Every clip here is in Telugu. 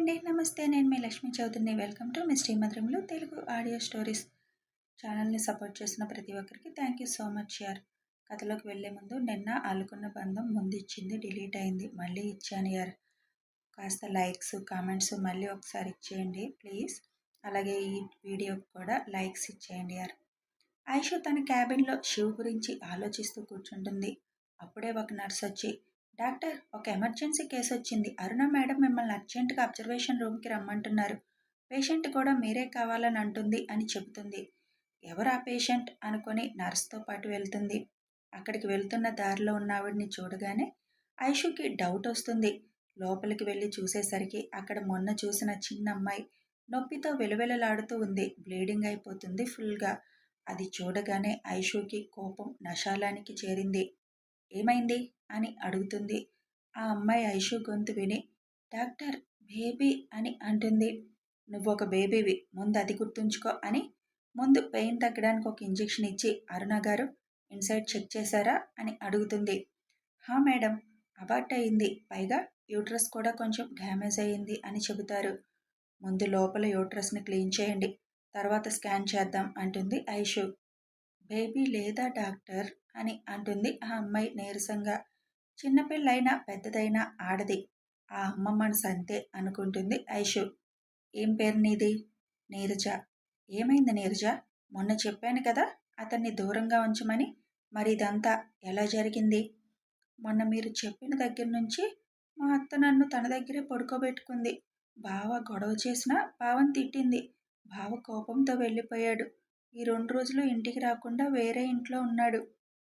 అండి. నమస్తే నేను మీ లక్ష్మీ చౌదరిని. వెల్కమ్ టు మీ శ్రీమధురంలో తెలుగు ఆడియో స్టోరీస్ ఛానల్ని సపోర్ట్ చేసిన ప్రతి ఒక్కరికి థ్యాంక్ యూ సో మచ్ యార్ కథలోకి వెళ్ళే ముందు నిన్న ఆలుకున్న బంధం ముందు ఇచ్చింది డిలీట్ అయింది. మళ్ళీ ఇచ్చాను యార్. కాస్త లైక్స్ కామెంట్స్ మళ్ళీ ఒకసారి ఇచ్చేయండి ప్లీజ్. అలాగే ఈ వీడియోకి కూడా లైక్స్ ఇచ్చేయండి యార్. ఐషు తన క్యాబిన్లో శివ్ గురించి ఆలోచిస్తూ కూర్చుంటుంది. అప్పుడే ఒక నర్స్ వచ్చి డాక్టర్ ఒక ఎమర్జెన్సీ కేసు వచ్చింది. అరుణ మేడం మిమ్మల్ని అర్జెంటుగా అబ్జర్వేషన్ రూమ్కి రమ్మంటున్నారు. పేషెంట్ కూడా మీరే కావాలని అంటుంది అని చెబుతుంది. ఎవరు ఆ పేషెంట్? అనుకొని నర్స్తో పాటు వెళ్తుంది. అక్కడికి వెళ్తున్న దారిలో ఉన్న ఆవిడ్ని చూడగానే ఐషుకి డౌట్ వస్తుంది. లోపలికి వెళ్ళి చూసేసరికి అక్కడ మొన్న చూసిన చిన్న అమ్మాయి నొప్పితో వెలువెలలాడుతూ ఉంది. బ్లీడింగ్ అయిపోతుంది ఫుల్గా. అది చూడగానే ఐషుకి కోపం నశాలానికి చేరింది. ఏమైంది? అని అడుగుతుంది. ఆ అమ్మాయి ఐషు గొంతు విని డాక్టర్ బేబీ అని అంటుంది. నువ్వు ఒక బేబీవి ముందు అది గుర్తుంచుకో అని ముందు పెయిన్ తగ్గడానికి ఒక ఇంజెక్షన్ ఇచ్చి అరుణ గారు ఇన్సైడ్ చెక్ చేశారా? అని అడుగుతుంది. హా మేడం అబార్ట్ అయింది. పైగా యూట్రస్ కూడా కొంచెం డ్యామేజ్ అయ్యింది అని చెబుతారు. ముందు లోపల యూట్రస్ని క్లీన్ చేయండి తర్వాత స్కాన్ చేద్దాం అంటుంది ఐషు. బేబీ లేదా డాక్టర్? అని అంటుంది ఆ అమ్మాయి నీరసంగా. చిన్నపిల్లైనా పెద్దదైనా ఆడది. ఆ అమ్మ మనసు అంతే అనుకుంటుంది ఐషు. ఏం పేరు నీది? నీరజ. ఏమైంది నీరజ? మొన్న చెప్పాను కదా అతన్ని దూరంగా ఉంచమని. మరి ఇదంతా ఎలా జరిగింది? మొన్న మీరు చెప్పిన దగ్గర నుంచి మా అత్త నన్ను తన దగ్గరే పడుకోబెట్టుకుంది. బావ గొడవ చేసినా బావని తిట్టింది. బావ కోపంతో వెళ్ళిపోయాడు. ఈ రెండు రోజులు ఇంటికి రాకుండా వేరే ఇంట్లో ఉన్నాడు.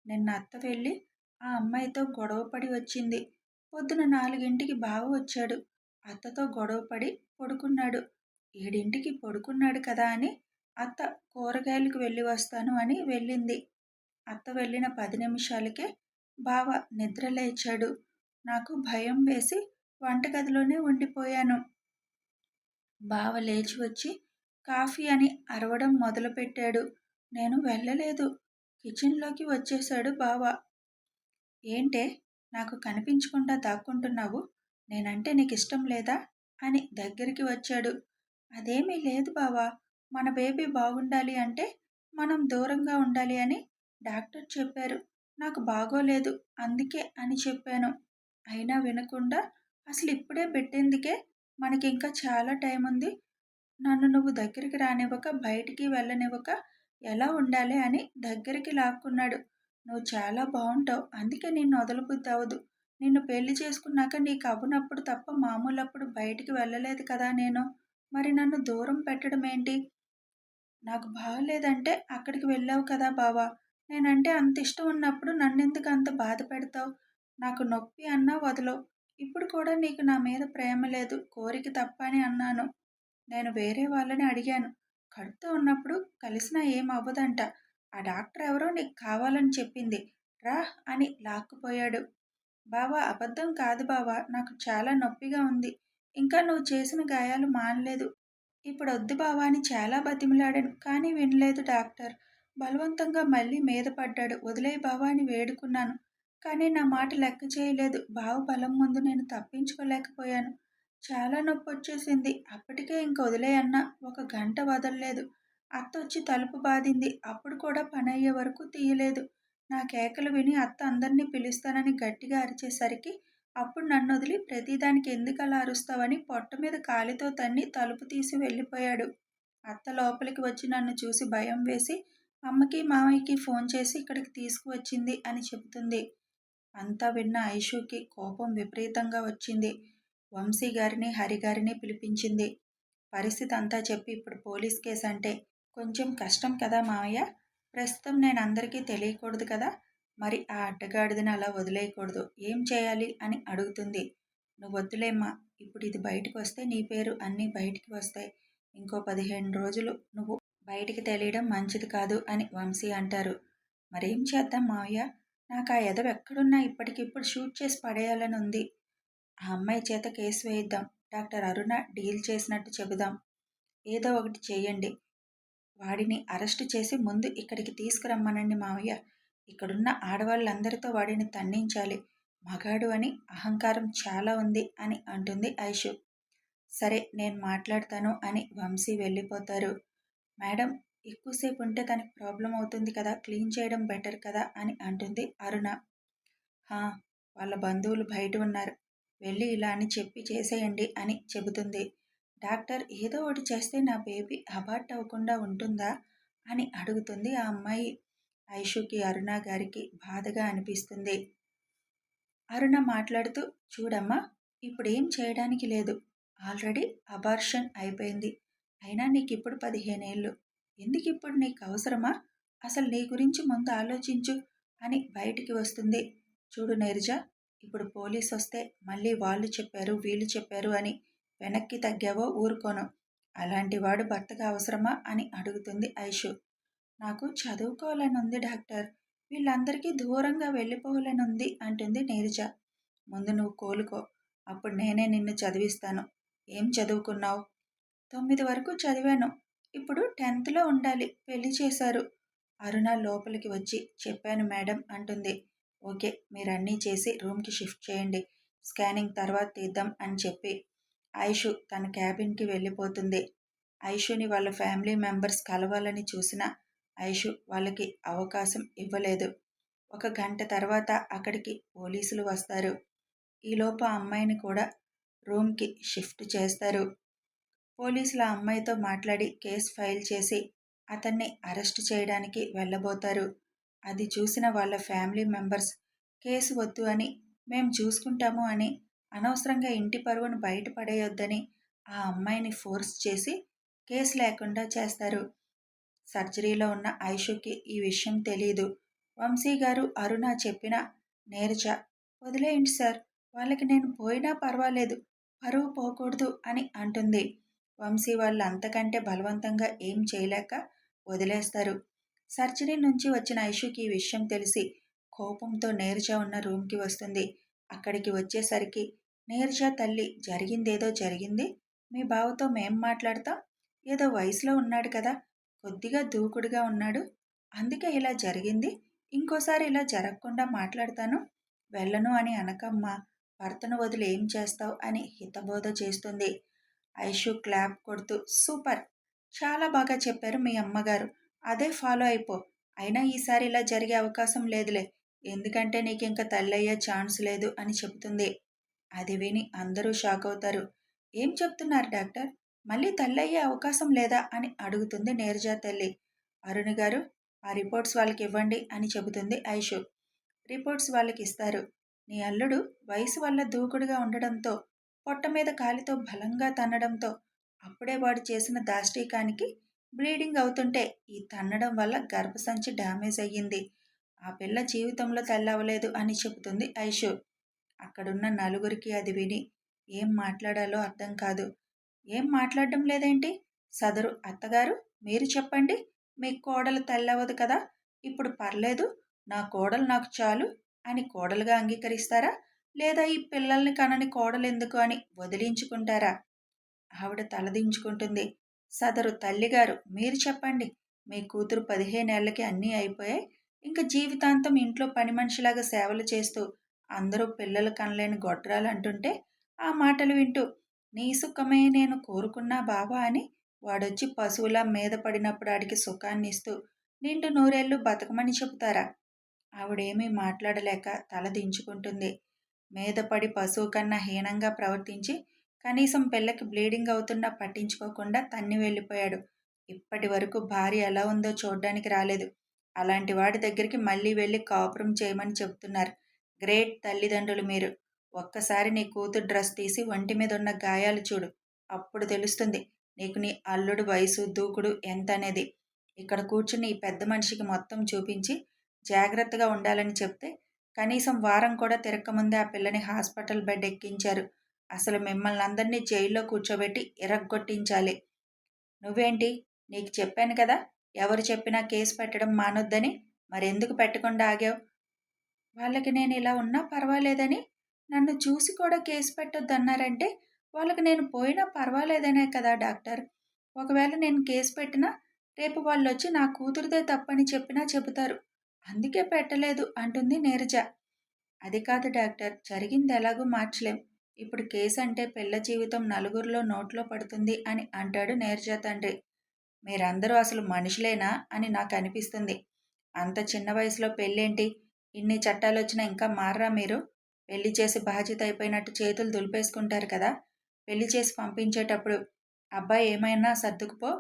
నిన్న అత్త వెళ్ళి ఆ అమ్మాయితో గొడవపడి వచ్చింది. పొద్దున నాలుగింటికి బావ వచ్చాడు. అత్తతో గొడవపడి పడుకున్నాడు. ఏడింటికి పడుకున్నాడు కదా అని అత్త కూరగాయలకు వెళ్ళి వస్తాను అని వెళ్ళింది. అత్త వెళ్ళిన పది నిమిషాలకే బావ నిద్ర లేచాడు. నాకు భయం వేసి వంటగదిలోనే ఉండిపోయాను. బావ లేచి వచ్చి కాఫీ అని అరవడం మొదలుపెట్టాడు. నేను వెళ్ళలేదు. కిచెన్లోకి వచ్చేశాడు బావ. ఏంటే? నాకు కనిపించకుండా దాక్కుంటున్నావు? నేనంటే నీకు ఇష్టం లేదా? అని దగ్గరికి వచ్చాడు. అదేమీ లేదు బావా. మన బేబీ బాగుండాలి అంటే మనం దూరంగా ఉండాలి అని డాక్టర్ చెప్పారు. నాకు బాగోలేదు అందుకే అని చెప్పాను. అయినా వినకుండా అసలు ఇప్పుడే పెట్టేందుకే మనకి ఇంకా చాలా టైం ఉంది నన్ను నువ్వు దగ్గరికి రానివ్వక బయటికి వెళ్ళనివ్వక ఎలా ఉండాలి అని దగ్గరికి లాక్కున్నాడు. నువ్వు చాలా బాగుంటావు అందుకే నిన్ను వదలబుద్ధి అవ్వదు నిన్ను పెళ్ళి చేసుకున్నాక నీకు అవ్వనప్పుడు తప్ప మామూలప్పుడు బయటికి వెళ్ళలేదు కదా నేను. మరి నన్ను దూరం పెట్టడం ఏంటి? నాకు బాగలేదంటే అక్కడికి వెళ్ళావు కదా బావా. నేనంటే అంత ఇష్టం ఉన్నప్పుడు నన్నెందుకు అంత బాధ పెడతావు? నాకు నొప్పి అన్నా వదలవు. ఇప్పుడు కూడా నీకు నా మీద ప్రేమ లేదు. కోరిక తప్ప అని అన్నాను. నేను వేరే వాళ్ళని అడిగాను. కడుపుతో ఉన్నప్పుడు కలిసినా ఏం అవ్వదంట. ఆ డాక్టర్ ఎవరో నీకు కావాలని చెప్పింది. రా అని లాక్కుపోయాడు. బావా అబద్ధం కాదు బావా నాకు చాలా నొప్పిగా ఉంది. ఇంకా నువ్వు చేసిన గాయాలు మానలేదు. ఇప్పుడు వద్దు బావా అని చాలా బతిమిలాడాను కానీ వినలేదు డాక్టర్. బలవంతంగా మళ్ళీ మీద పడ్డాడు. వదిలే బావా అని వేడుకున్నాను. కానీ నా మాట లెక్క చేయలేదు. బావ బలం ముందు నేను తప్పించుకోలేకపోయాను. చాలా నొప్పి వచ్చేసింది అప్పటికే ఇంక వదిలేయన్నా ఒక గంట వదలలేదు. అత్త వచ్చి తలుపు బాధింది. అప్పుడు కూడా పని అయ్యే వరకు తీయలేదు. నా కేకలు విని అత్త అందరినీ పిలుస్తానని గట్టిగా అరిచేసరికి అప్పుడు నన్ను వదిలి ప్రతిదానికి ఎందుకు అలా అరుస్తావని పొట్ట మీద కాలితో తన్ని తలుపు తీసి వెళ్ళిపోయాడు. అత్త లోపలికి వచ్చి నన్ను చూసి భయం వేసి అమ్మకి మామయ్యకి ఫోన్ చేసి ఇక్కడికి తీసుకువచ్చింది అని చెబుతుంది. అంతా విన్న ఐషుకి కోపం విపరీతంగా వచ్చింది. వంశీ గారిని హరి గారిని పిలిపించింది. పరిస్థితి అంతా చెప్పి ఇప్పుడు పోలీస్ కేసు అంటే కొంచెం కష్టం కదా మావయ్య? ప్రస్తుతం నేను అందరికీ తెలియకూడదు కదా? మరి ఆ అడ్డగాడిదని అలా వదిలేయకూడదు. ఏం చేయాలి అని అడుగుతుంది. నువ్వు వద్దులేమ్మా ఇప్పుడు ఇది బయటకు వస్తే నీ పేరు అన్నీ బయటికి వస్తాయి. ఇంకో పదిహేను రోజులు నువ్వు బయటికి తెలియడం మంచిది కాదు అని వంశీ అంటారు. మరేం చేద్దాం మావయ్య? నాకు ఆ ఎదవ ఎక్కడున్నా ఇప్పటికిప్పుడు షూట్ చేసి పడేయాలని ఉంది ఆ అమ్మాయి చేత కేసు వేయిద్దాం. డాక్టర్ అరుణ డీల్ చేసినట్టు చెబుదాం. ఏదో ఒకటి చేయండి. వాడిని అరెస్ట్ చేసి ముందు ఇక్కడికి తీసుకురమ్మనండి మావయ్య. ఇక్కడున్న ఆడవాళ్ళందరితో వాడిని తన్నించాలి. మగాడు అని అహంకారం చాలా ఉంది అని అంటుంది ఐషు. సరే నేను మాట్లాడతాను అని వంశీ వెళ్ళిపోతారు. మేడం ఎక్కువసేపు ఉంటే తనకి ప్రాబ్లం అవుతుంది కదా క్లీన్ చేయడం బెటర్ కదా అని అంటుంది అరుణ. హా వాళ్ళ బంధువులు బయట ఉన్నారు. వెళ్ళి ఇలా అని చెప్పి చేసేయండి అని చెబుతుంది. డాక్టర్ ఏదో ఒకటి చేస్తే నా బేబీ అబార్ట్ అవ్వకుండా ఉంటుందా? అని అడుగుతుంది ఆ అమ్మాయి ఐషుకి అరుణ గారికి బాధగా అనిపిస్తుంది. అరుణ మాట్లాడుతూ చూడమ్మా ఇప్పుడు ఏం చేయడానికి లేదు. ఆల్రెడీ అబార్షన్ అయిపోయింది. అయినా నీకు ఇప్పుడు పదిహేనేళ్ళు. ఎందుకు ఇప్పుడు నీకు అవసరమా? అసలు నీ గురించి ముందు ఆలోచించు అని బయటికి వస్తుంది. చూడు నీరజ ఇప్పుడు పోలీస్ వస్తే మళ్ళీ వాళ్ళు చెప్పారు వీళ్ళు చెప్పారు అని వెనక్కి తగ్గావో ఊరుకోను. అలాంటి వాడు భర్తగా అవసరమా అని అడుగుతుంది ఐషు. నాకు చదువుకోవాలని ఉంది డాక్టర్. వీళ్ళందరికీ దూరంగా వెళ్ళిపోవాలని ఉంది అంటుంది నీరజ. ముందు నువ్వు కోలుకో. అప్పుడు నేనే నిన్ను చదివిస్తాను. ఏం చదువుకున్నావు? తొమ్మిది వరకు చదివాను. ఇప్పుడు టెన్త్లో ఉండాలి. పెళ్ళి చేశారు. అరుణ లోపలికి వచ్చి చెప్పాను మేడం అంటుంది. ఓకే మీరు అన్నీ చేసి రూమ్కి షిఫ్ట్ చేయండి. స్కానింగ్ తర్వాత తీద్దాం అని చెప్పి ఐషు తన క్యాబిన్కి వెళ్ళిపోతుంది. ఐషుని వాళ్ళ ఫ్యామిలీ మెంబర్స్ కలవాలని చూసిన ఐషు వాళ్ళకి అవకాశం ఇవ్వలేదు. ఒక గంట తర్వాత అక్కడికి పోలీసులు వస్తారు. ఈలోపు అమ్మాయిని కూడా రూమ్కి షిఫ్ట్ చేస్తారు. పోలీసులు ఆ అమ్మాయితో మాట్లాడి కేసు ఫైల్ చేసి అతన్ని అరెస్ట్ చేయడానికి వెళ్ళబోతారు. అది చూసిన వాళ్ళ ఫ్యామిలీ మెంబర్స్ కేసు వద్దు అని మేము చూసుకుంటాము అని అనవసరంగా ఇంటి పరువును బయటపడేయొద్దని ఆ అమ్మాయిని ఫోర్స్ చేసి కేసు లేకుండా చేస్తారు. సర్జరీలో ఉన్న ఐషుకి ఈ విషయం తెలియదు వంశీ గారు అరుణ చెప్పిన నేర్చ. వదిలేయండి సార్. వాళ్ళకి నేను పోయినా పర్వాలేదు. పరువు పోకూడదు అని అంటుంది. వంశీ వాళ్ళు అంతకంటే బలవంతంగా ఏం చేయలేక వదిలేస్తారు. సర్జరీ నుంచి వచ్చిన ఐషుకి ఈ విషయం తెలిసి కోపంతో నేర్జ ఉన్న రూమ్కి వస్తుంది. అక్కడికి వచ్చేసరికి నేర్జ తల్లి జరిగిందేదో జరిగింది? మీ బావతో మేం మాట్లాడతాం? ఏదో వయసులో ఉన్నాడు కదా కొద్దిగా దూకుడుగా ఉన్నాడు. అందుకే ఇలా జరిగింది. ఇంకోసారి ఇలా జరగకుండా మాట్లాడతాను. వెళ్ళను అని అనకమ్మ భర్తను వదిలి ఏం చేస్తావు అని హితబోధ చేస్తుంది. ఐషు క్లాప్ కొడుతూ సూపర్! చాలా బాగా చెప్పారు మీ అమ్మగారు. అదే ఫాలో అయిపో. అయినా ఈసారి ఇలా జరిగే అవకాశం లేదులే. ఎందుకంటే నీకు ఇంకా తల్లయ్యే ఛాన్స్ లేదు అని చెబుతుంది అది విని అందరూ షాక్ అవుతారు ఏం చెప్తున్నారు డాక్టర్? మళ్ళీ తల్లయ్యే అవకాశం లేదా అని అడుగుతుంది నేర్జా తల్లి. అరుణ్ గారు ఆ రిపోర్ట్స్ వాళ్ళకి ఇవ్వండి అని చెబుతుంది ఐషు. రిపోర్ట్స్ వాళ్ళకి ఇస్తారు నీ అల్లుడు వయసు వల్ల దూకుడుగా ఉండడంతో పొట్ట మీద కాలితో బలంగా తన్నడంతో అప్పుడే వాడు చేసిన దాష్టీకానికి బ్లీడింగ్ అవుతుంటే ఈ తన్నడం వల్ల గర్భసంచి డ్యామేజ్ అయ్యింది. ఆ పిల్ల జీవితంలో తెల్లవలేదు అని చెబుతుంది ఐషు. అక్కడున్న నలుగురికి అది విని ఏం మాట్లాడాలో అర్థం కాదు. ఏం మాట్లాడడం లేదేంటి? సదరు అత్తగారు మీరు చెప్పండి. మీ కోడలు తెల్లవదు కదా? ఇప్పుడు పర్లేదు నా కోడలు నాకు చాలు అని కోడలుగా అంగీకరిస్తారా? లేదా ఈ పిల్లల్ని కనని కోడలు ఎందుకు అని వదిలించుకుంటారా? ఆవిడ తలదించుకుంటుంది. సదరు తల్లిగారు మీరు చెప్పండి. మీ కూతురు పదిహేనేళ్ళకి అన్నీ అయిపోయాయి. ఇంకా జీవితాంతం ఇంట్లో పని మనిషిలాగా సేవలు చేస్తూ అందరూ పిల్లలు కనలేని గొడ్రాలు అంటుంటే ఆ మాటలు వింటూ నీ సుఖమే నేను కోరుకున్నా బావా అని వాడొచ్చి పశువులా మీద పడినప్పుడు ఆడికి సుఖాన్ని ఇస్తూ నిండు నూరేళ్ళు బతకమని చెబుతారా? ఆవిడేమీ మాట్లాడలేక తల దించుకుంటుంది. మీద పడి పశువు కన్నా హీనంగా ప్రవర్తించి కనీసం పిల్లకి బ్లీడింగ్ అవుతున్నా పట్టించుకోకుండా తన్ని వెళ్ళిపోయాడు. ఇప్పటి వరకు భార్య ఎలా ఉందో చూడడానికి రాలేదు. అలాంటి వాడి దగ్గరికి మళ్ళీ వెళ్ళి కాపురం చేయమని చెబుతున్నారు గ్రేట్ తల్లిదండ్రులు మీరు. ఒక్కసారి నీ కూతురు డ్రెస్ తీసి ఒంటి మీద ఉన్న గాయాలు చూడు. అప్పుడు తెలుస్తుంది నీకు నీ అల్లుడు వయసు దూకుడు ఎంత అనేది. ఇక్కడ కూర్చుని ఈ పెద్ద మనిషికి మొత్తం చూపించి జాగ్రత్తగా ఉండాలని చెప్తే కనీసం వారం కూడా తిరక్కముందే ఆ పిల్లని హాస్పిటల్ బెడ్ ఎక్కించారు. అసలు మిమ్మల్ని అందరినీ జైల్లో కూర్చోబెట్టి ఇరగ్గొట్టించాలి నువ్వేంటి? నీకు చెప్పాను కదా ఎవరు చెప్పినా కేసు పెట్టడం మానొద్దని మరెందుకు పెట్టకుండా ఆగావు? వాళ్ళకి నేను ఇలా ఉన్నా పర్వాలేదని? నన్ను చూసి కూడా కేసు పెట్టొద్దన్నారంటే వాళ్ళకి నేను పోయినా పర్వాలేదనే కదా డాక్టర్. ఒకవేళ నేను కేసు పెట్టినా రేపు వాళ్ళు వచ్చి నా కూతురుదే తప్పని చెప్పినా చెబుతారు. అందుకే పెట్టలేదు అంటుంది నీరజ. అది కాదు డాక్టర్ జరిగింది ఎలాగో మార్చలేం. ఇప్పుడు కేసు అంటే పిల్ల జీవితం నలుగురిలో నోట్లో పడుతుంది అని అంటాడు నీరజ తండ్రి. మీరందరూ అసలు మనుషులేనా అని నాకు అనిపిస్తుంది. అంత చిన్న వయసులో పెళ్ళేంటి? ఇన్ని చట్టాలు వచ్చినా ఇంకా మారరా మీరు? పెళ్ళి చేసి బాధ్యత అయిపోయినట్టు చేతులు దులిపేసుకుంటారు కదా. పెళ్ళి చేసి పంపించేటప్పుడు అబ్బాయి ఏమైనా సర్దుకుపో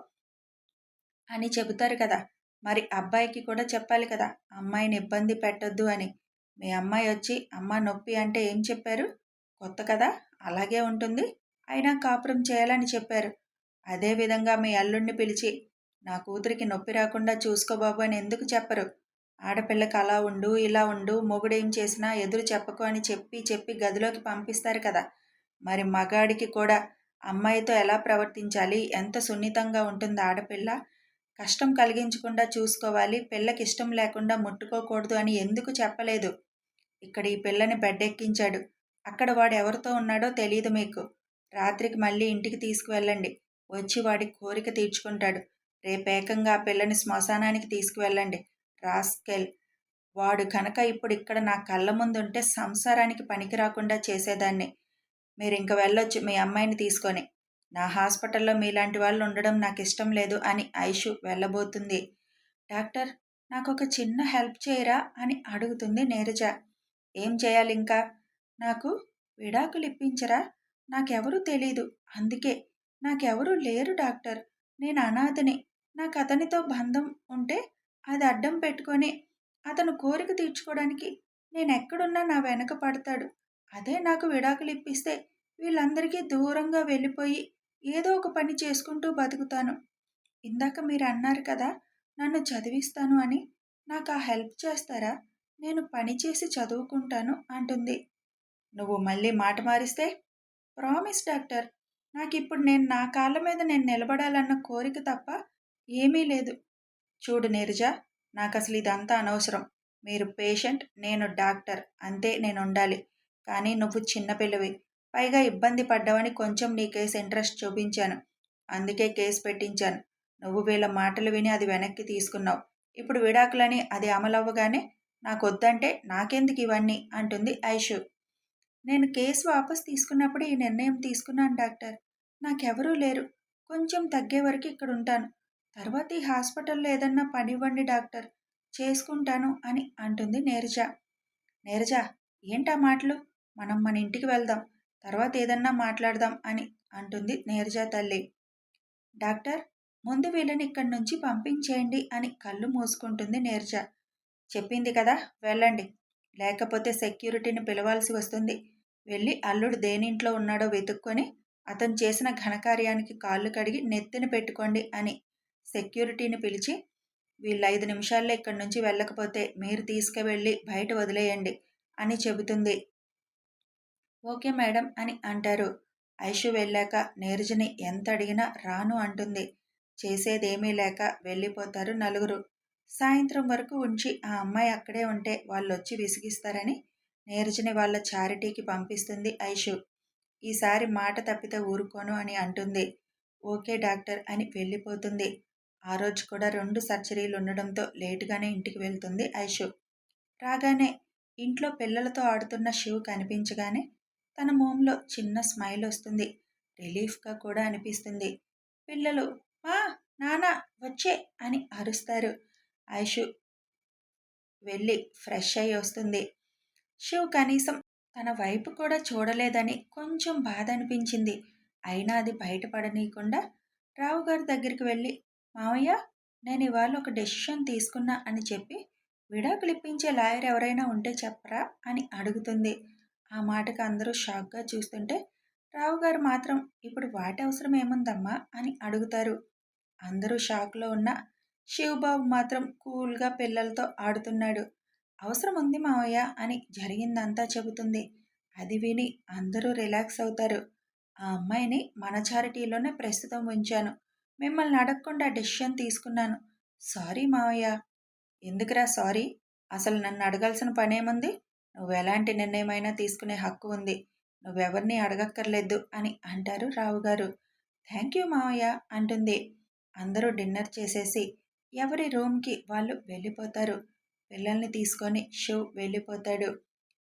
అని చెబుతారు కదా. మరి అబ్బాయికి కూడా చెప్పాలి కదా. అమ్మాయిని ఇబ్బంది పెట్టొద్దు అని. మీ అమ్మాయి వచ్చి అమ్మ నొప్పి అంటే ఏం చెప్పారు? కొత్త కదా? అలాగే ఉంటుంది. అయినా కాపురం చేయాలని చెప్పారు. అదేవిధంగా మీ అల్లుడిని పిలిచి నా కూతురికి నొప్పి రాకుండా చూసుకోబాబు అని ఎందుకు చెప్పరు? ఆడపిల్లకి అలా ఉండు ఇలా ఉండు మొగుడేం చేసినా ఎదురు చెప్పకు అని చెప్పి చెప్పి గదిలోకి పంపిస్తారు కదా? మరి మగాడికి కూడా అమ్మాయితో ఎలా ప్రవర్తించాలి? ఎంత సున్నితంగా ఉంటుంది ఆడపిల్ల? కష్టం కలిగించకుండా చూసుకోవాలి. పిల్లకి ఇష్టం లేకుండా ముట్టుకోకూడదు అని ఎందుకు చెప్పలేదు? ఇక్కడ ఈ పిల్లని బెడ్డెక్కించాడు అక్కడ వాడు ఎవరితో ఉన్నాడో తెలియదు మీకు. రాత్రికి మళ్ళీ ఇంటికి తీసుకువెళ్ళండి. వచ్చి వాడి కోరిక తీర్చుకుంటాడు. రేపేకంగా ఆ పిల్లని శ్మశానానికి తీసుకువెళ్ళండి. రాస్కెల్ వాడు కనుక ఇప్పుడు ఇక్కడ నా కళ్ళ ముందు ఉంటే సంసారానికి పనికి రాకుండా చేసేదాన్ని. మీరు ఇంక వెళ్ళొచ్చు మీ అమ్మాయిని తీసుకొని. నా హాస్పిటల్లో మీలాంటి వాళ్ళు ఉండడం నాకు ఇష్టం లేదు అని ఐషు వెళ్ళబోతుంది. డాక్టర్ నాకు ఒక చిన్న హెల్ప్ చేయరా అని అడుగుతుంది నీరజ. ఏం చేయాలి ఇంకా నాకు విడాకులు ఇప్పించరా నాకెవరూ తెలీదు. అందుకే నాకెవరూ లేరు డాక్టర్. నేను అనాథని. నాకు అతనితో బంధం ఉంటే అది అడ్డం పెట్టుకొని అతను కోరిక తీర్చుకోవడానికి నేను ఎక్కడున్నా నా వెనక పడతాడు. అదే నాకు విడాకులు ఇప్పిస్తే వీళ్ళందరికీ దూరంగా వెళ్ళిపోయి ఏదో ఒక పని చేసుకుంటూ బతుకుతాను. ఇందాక మీరు అన్నారు కదా నన్ను చదివిస్తాను అని. నాకు ఆ హెల్ప్ చేస్తారా? నేను పని చేసి చదువుకుంటాను అంటుంది. నువ్వు మళ్ళీ మాట మారిస్తే? Promise doctor. నాకు ఇప్పుడు నేను నా కాళ్ళ మీద నేను నిలబడాలన్న కోరిక తప్ప ఏమీ లేదు. చూడు నీరజ నాకు అసలు ఇదంతా అనవసరం. మీరు పేషెంట్ నేను డాక్టర్. అంతే నేను ఉండాలి కానీ నువ్వు చిన్నపిల్లవి పైగా ఇబ్బంది పడ్డావని కొంచెం నీ కేసు ఇంట్రెస్ట్ చూపించాను. అందుకే కేసు పెట్టించాను. నువ్వు వీళ్ళ మాటలు విని అది వెనక్కి తీసుకున్నావు. ఇప్పుడు విడాకులని అది అమలవ్వగానే నాకు వద్దంటే నాకెందుకు ఇవన్నీ? అంటుంది ఐషు. నేను కేసు వాపస్ తీసుకున్నప్పుడు ఈ నిర్ణయం తీసుకున్నాను డాక్టర్. నాకెవరూ లేరు. కొంచెం తగ్గే వరకు ఇక్కడ ఉంటాను తర్వాత ఈ హాస్పిటల్లో ఏదన్నా పని ఇవ్వండి డాక్టర్. చేసుకుంటాను అని అంటుంది నీరజ. నీరజ ఏంటా మాటలు? మనం మన ఇంటికి వెళ్దాం. తర్వాత ఏదన్నా మాట్లాడదాం అని అంటుంది నీరజ తల్లి. డాక్టర్ ముందు వీళ్ళని ఇక్కడి నుంచి పంపించేయండి అని కళ్ళు మూసుకుంటుంది నేర్జ. చెప్పింది కదా వెళ్ళండి. లేకపోతే సెక్యూరిటీని పిలవాల్సి వస్తుంది. వెళ్ళి అల్లుడు దేనింట్లో ఉన్నాడో వెతుక్కొని అతను చేసిన ఘనకార్యానికి కాళ్ళు కడిగి నెత్తిన పెట్టుకోండి అని సెక్యూరిటీని పిలిచి వీళ్ళు ఐదు నిమిషాల్లో ఇక్కడి నుంచి వెళ్ళకపోతే మీరు తీసుకువెళ్ళి బయట వదిలేయండి అని చెబుతుంది. ఓకే మేడం అని అంటారు. ఐషు వెళ్ళాక నీరజని ఎంత అడిగినా రాను అంటుంది. చేసేదేమీ లేక వెళ్ళిపోతారు నలుగురు. సాయంత్రం వరకు ఉంచి ఆ అమ్మాయి అక్కడే ఉంటే వాళ్ళు వచ్చి విసిగిస్తారని నీరజని వాళ్ళ చారిటీకి పంపిస్తుంది ఐషు. ఈసారి మాట తప్పితే ఊరుకోను అని అంటుంది. ఓకే డాక్టర్ అని వెళ్ళిపోతుంది. ఆ రోజు కూడా రెండు సర్జరీలు ఉండడంతో లేటుగానే ఇంటికి వెళ్తుంది ఐషు. రాగానే ఇంట్లో పిల్లలతో ఆడుతున్న శివ్ కనిపించగానే తన మోంలో చిన్న స్మైల్ వస్తుంది. రిలీఫ్గా కూడా అనిపిస్తుంది. పిల్లలు మా నాన్న వచ్చే అని అరుస్తారు. ఐషు వెళ్ళి ఫ్రెష్ అయ్యి వస్తుంది. శివ్ కనీసం తన వైపు కూడా చూడలేదని కొంచెం బాధ అనిపించింది అయినా అది బయటపడనీయకుండా రావు గారి దగ్గరికి వెళ్ళి మామయ్య నేను ఇవాళ ఒక డెసిషన్ తీసుకున్నా అని చెప్పి విడాకులు ఇప్పించే లాయర్ ఎవరైనా ఉంటే చెప్పరా? అని అడుగుతుంది. ఆ మాటకు అందరూ షాక్గా చూస్తుంటే రావు గారు మాత్రం ఇప్పుడు వాటి అవసరం ఏముందమ్మా? అని అడుగుతారు. అందరూ షాక్లో ఉన్న శివబాబు మాత్రం కూల్గా పిల్లలతో ఆడుతున్నాడు. అవసరం ఉంది మావయ్య అని జరిగిందంతా చెబుతుంది. అది విని అందరూ రిలాక్స్ అవుతారు. ఆ అమ్మాయిని మన చారిటీలోనే ప్రస్తుతం ఉంచాను. మిమ్మల్ని అడగకుండా డెసిషన్ తీసుకున్నాను. సారీ మావయ్య. ఎందుకురా సారీ? అసలు నన్ను అడగాల్సిన పనేముంది? నువ్వు ఎలాంటి నిర్ణయమైనా తీసుకునే హక్కు ఉంది. నువ్వెవరిని అడగక్కర్లేదు అని అంటారు రావు గారు థ్యాంక్ యూ మావయ్య అంటుంది. అందరూ డిన్నర్ చేసేసి ఎవరి రూమ్కి వాళ్ళు వెళ్ళిపోతారు. పిల్లల్ని తీసుకొని షో వెళ్ళిపోతాడు.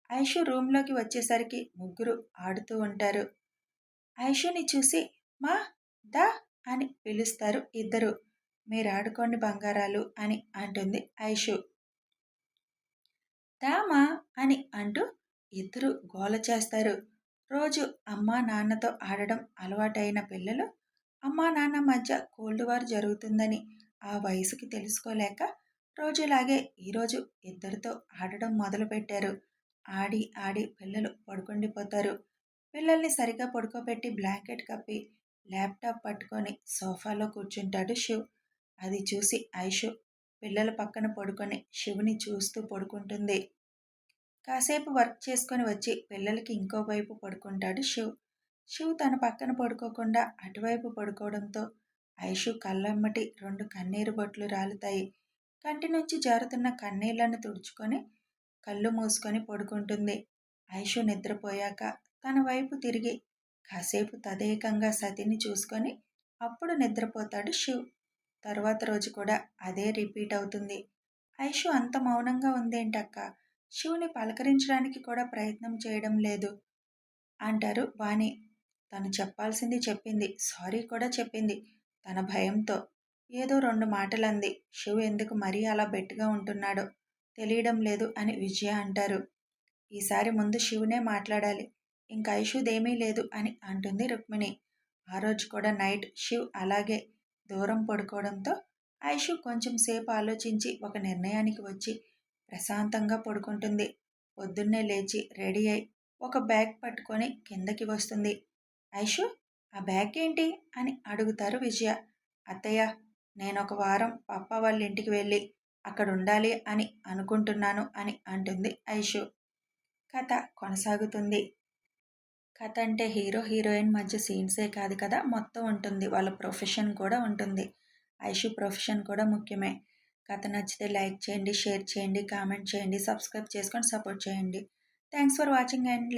ఐషు రూమ్లోకి వచ్చేసరికి ముగ్గురు ఆడుతూ ఉంటారు. ఐషుని చూసి మా దా అని పిలుస్తారు ఇద్దరు. మీరు ఆడుకోండి బంగారాలు అని అంటుంది ఐషు. దామా అని అంటూ ఇద్దరు గోల చేస్తారు. రోజు అమ్మా నాన్నతో ఆడడం అలవాటైన పిల్లలు అమ్మా నాన్న మధ్య కోల్డ్ వార్ జరుగుతుందని ఆ వయసుకి తెలుసుకోలేక రోజులాగే ఈరోజు ఇద్దరితో ఆడడం మొదలుపెట్టారు. ఆడి ఆడి పిల్లలు పడుకుండిపోతారు. పిల్లల్ని సరిగా పడుకోబెట్టి బ్లాంకెట్ కప్పి ల్యాప్టాప్ పట్టుకొని సోఫాలో కూర్చుంటాడు శివ్. అది చూసి ఐషు పిల్లల పక్కన పడుకొని శివుని చూస్తూ పడుకుంటుంది. కాసేపు వర్క్ చేసుకొని వచ్చి పిల్లలకి ఇంకో వైపు పడుకుంటాడు శివ్. శివ్ తన పక్కన పడుకోకుండా అటువైపు పడుకోవడంతో ఐషు కళ్ళమ్మటి రెండు కన్నీరు బొట్లు రాలుతాయి. కంటి నుంచి జారుతున్న కన్నీళ్ళను తుడుచుకొని కళ్ళు మూసుకొని పడుకుంటుంది. ఐషు నిద్రపోయాక తన వైపు తిరిగి కాసేపు తదేకంగా సతిని చూసుకొని అప్పుడు నిద్రపోతాడు శివ్. తర్వాత రోజు కూడా అదే రిపీట్ అవుతుంది. ఐషు అంత మౌనంగా ఉందేంటక్క? శివుని పలకరించడానికి కూడా ప్రయత్నం చేయడం లేదు అంటారు వాణి. తను చెప్పాల్సింది చెప్పింది సారీ కూడా చెప్పింది తన భయంతో. ఏదో రెండు మాటలంది. శివ్ ఎందుకు మరీ అలా బెట్టుగా ఉంటున్నాడో తెలియడం లేదు అని విజయ అంటారు. ఈసారి ముందు శివునే మాట్లాడాలి. ఇంకా ఐషుదేమీ లేదు అని అంటుంది రుక్మిణి. ఆ రోజు కూడా నైట్ శివ్ అలాగే దూరం పడుకోవడంతో ఐషు కొంచెం సేపు ఆలోచించి ఒక నిర్ణయానికి వచ్చి ప్రశాంతంగా పడుకుంటుంది. పొద్దున్నే లేచి రెడీ అయి ఒక బ్యాగ్ పట్టుకొని కిందకి వస్తుంది. ఐషు ఆ బ్యాగ్ ఏంటి? అని అడుగుతారు విజయ. అత్తయ్య నేను ఒక వారం పప్ప వాళ్ళ ఇంటికి వెళ్ళి అక్కడ ఉండాలి అని అనుకుంటున్నాను అని అంటుంది ఐషు. కథ కొనసాగుతుంది. కథ అంటే హీరో హీరోయిన్ మధ్య సీన్సే కాదు కదా మొత్తం ఉంటుంది. వాళ్ళ ప్రొఫెషన్ కూడా ఉంటుంది. ఐషు ప్రొఫెషన్ కూడా ముఖ్యమే. కథ నచ్చితే లైక్ చేయండి షేర్ చేయండి కామెంట్ చేయండి సబ్స్క్రైబ్ చేసుకొని సపోర్ట్ చేయండి. Thanks for watching and